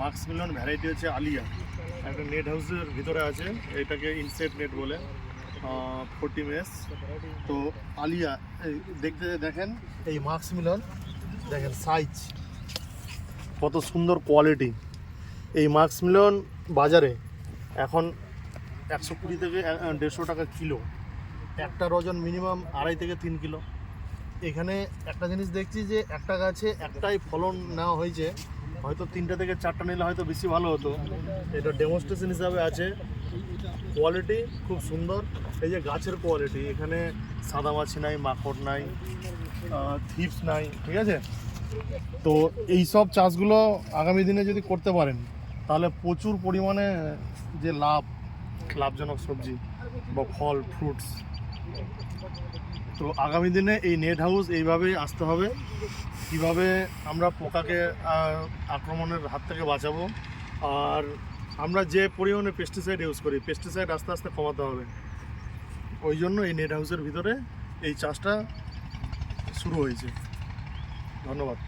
Marks মিলন variety হচ্ছে আলিয়া। একটা net হাউসের ভিতরে আছে, এটাকে ইনসেট নেট বলে ফোর্টি মেস তো আলিয়া দেখতে দেখেন, এই মার্কস মিলন দেখেন সাইজ কত সুন্দর কোয়ালিটি এই মার্কস মিলন বাজারে এখন একশো কুড়ি থেকে দেড়শো টাকা কিলো। একটা ডজন মিনিমাম আড়াই থেকে তিন কিলো। এখানে একটা জিনিস দেখছি যে একটা গাছে একটাই ফলন নেওয়া হয়েছে। হয়তো তিনটা থেকে চারটা নিলে হয়তো বেশি ভালো হতো। এটা ডেমনস্ট্রেশন হিসাবে আছে। কোয়ালিটি খুব সুন্দর। এই যে গাছের কোয়ালিটি এখানে সাদা মাছি নাই, মাকড় নাই থিপস নাই, ঠিক আছে? তো এই সব চাষগুলো আগামী দিনে যদি করতে পারেন, তাহলে প্রচুর পরিমাণে যে লাভ, লাভজনক সবজি বা ফল ফ্রুটস তো আগামী দিনে এই নেট হাউস এইভাবেই আসতে হবে। কীভাবে আমরা পোকাকে আক্রমণের হাত থেকে বাঁচাবো। আর আমরা যে পরিমাণে পেস্টিসাইড ইউজ করি পেস্টিসাইড আস্তে আস্তে কমাতে হবে। ওই জন্য এই নেট হাউসের ভিতরে এই চাষটা শুরু হয়েছে। ধন্যবাদ।